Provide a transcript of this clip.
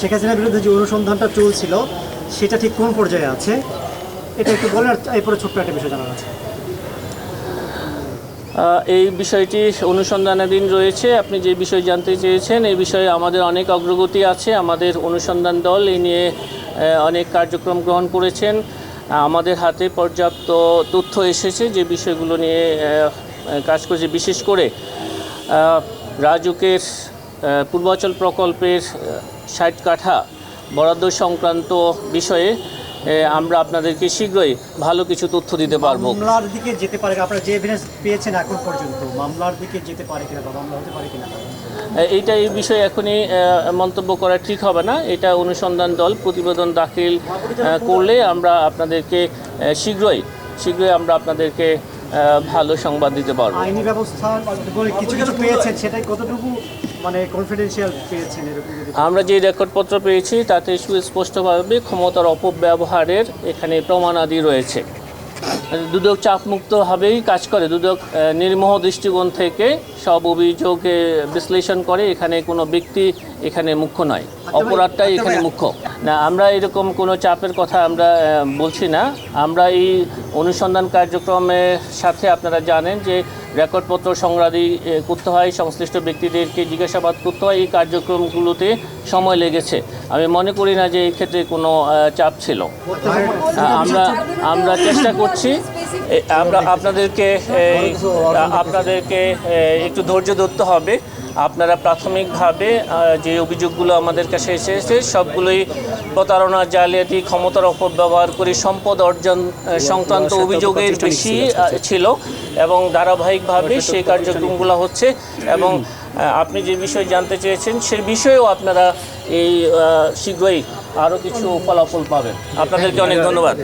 শেখ হাসিনার বিরুদ্ধে যে অনুসন্ধানটা চলছিল, সেটা ঠিক কোন পর্যায়ে আছে? এটা একটু বলেন আর এরপরে ছোট্ট একটা বিষয় জানার আছে। এই বিষয়টি অনুসন্ধানাধীন রয়েছে। আপনি যে বিষয় জানতে চেয়েছেন, এই বিষয়ে আমাদের অনেক অগ্রগতি আছে। আমাদের অনুসন্ধান দল এই নিয়ে অনেক কার্যক্রম গ্রহণ করেছেন। আমাদের হাতে পর্যাপ্ত তথ্য এসেছে যে বিষয়গুলো নিয়ে কাজ করছে। বিশেষ করে রাজুকের পূর্বাচল প্রকল্পের ষাট কাঠা বরাদ্দ সংক্রান্ত বিষয়ে আমরা আপনাদেরকে শীঘ্রই ভালো কিছু তথ্য দিতে পারব। মামলার দিকে যেতে পারে আপনারা যে এভিডেন্স পেয়েছেন এখন পর্যন্ত মামলার দিকে যেতে পারে কিনা বা মামলা হতে পারে কিনা? এইটা এই বিষয়ে এখনই মন্তব্য করা ঠিক হবে না। এটা অনুসন্ধান দল প্রতিবেদন দাখিল করলে আমরা আপনাদেরকে শীঘ্রই শীঘ্রই আমরা আপনাদেরকে ভালো সংবাদ দিতে পারব। আইনি ব্যবস্থা কিছু কিছু পেয়েছেন সেটাই কতটুকু মানে কনফিডেন্সিয়াল পেয়েছেন এরকম আমরা যে রেকর্ডপত্র পেয়েছি তাতে সুস্পষ্টভাবে ক্ষমতার অপব্যবহারের এখানে প্রমাণাদি রয়েছে। দুদক চাপমুক্তভাবেই কাজ করে। দুদক নির্মোহ দৃষ্টিকোণ থেকে সব অভিযোগে বিশ্লেষণ করে এখানে কোনো ব্যক্তি এখানে মুখ্য নয়। অপরাধটাই এখানে মুখ্য। না, আমরা এরকম কোনো চাপের কথা আমরা বলছি না। আমরা এই অনুসন্ধান কার্যক্রমের সাথে আপনারা জানেন যে রেকর্ডপত্র সংগ্রাদি করতে হয়, সংশ্লিষ্ট ব্যক্তিদেরকে জিজ্ঞাসাবাদ করতে হয়, এই কার্যক্রমগুলোতে সময় লেগেছে। আমি মনে করি না যে এই ক্ষেত্রে কোনো চাপ ছিল। আমরা আমরা চেষ্টা করছি। আমরা আপনাদেরকে আপনাদেরকে একটু ধৈর্য ধরতে হবে। আপনারা প্রাথমিকভাবে যে অভিযোগগুলো আমাদের কাছে এসেছে সবগুলোই প্রতারণা জালিয়াতি ক্ষমতার অপব্যবহার করে সম্পদ অর্জন সংক্রান্ত অভিযোগের বেশি ছিল এবং ধারাবাহিকভাবে সেই কার্যক্রমগুলো হচ্ছে এবং আপনি যে বিষয় জানতে চেয়েছেন সে বিষয়েও আপনারা এই শীঘ্রই আরও কিছু ফলাফল পাবেন। আপনাদেরকে অনেক ধন্যবাদ।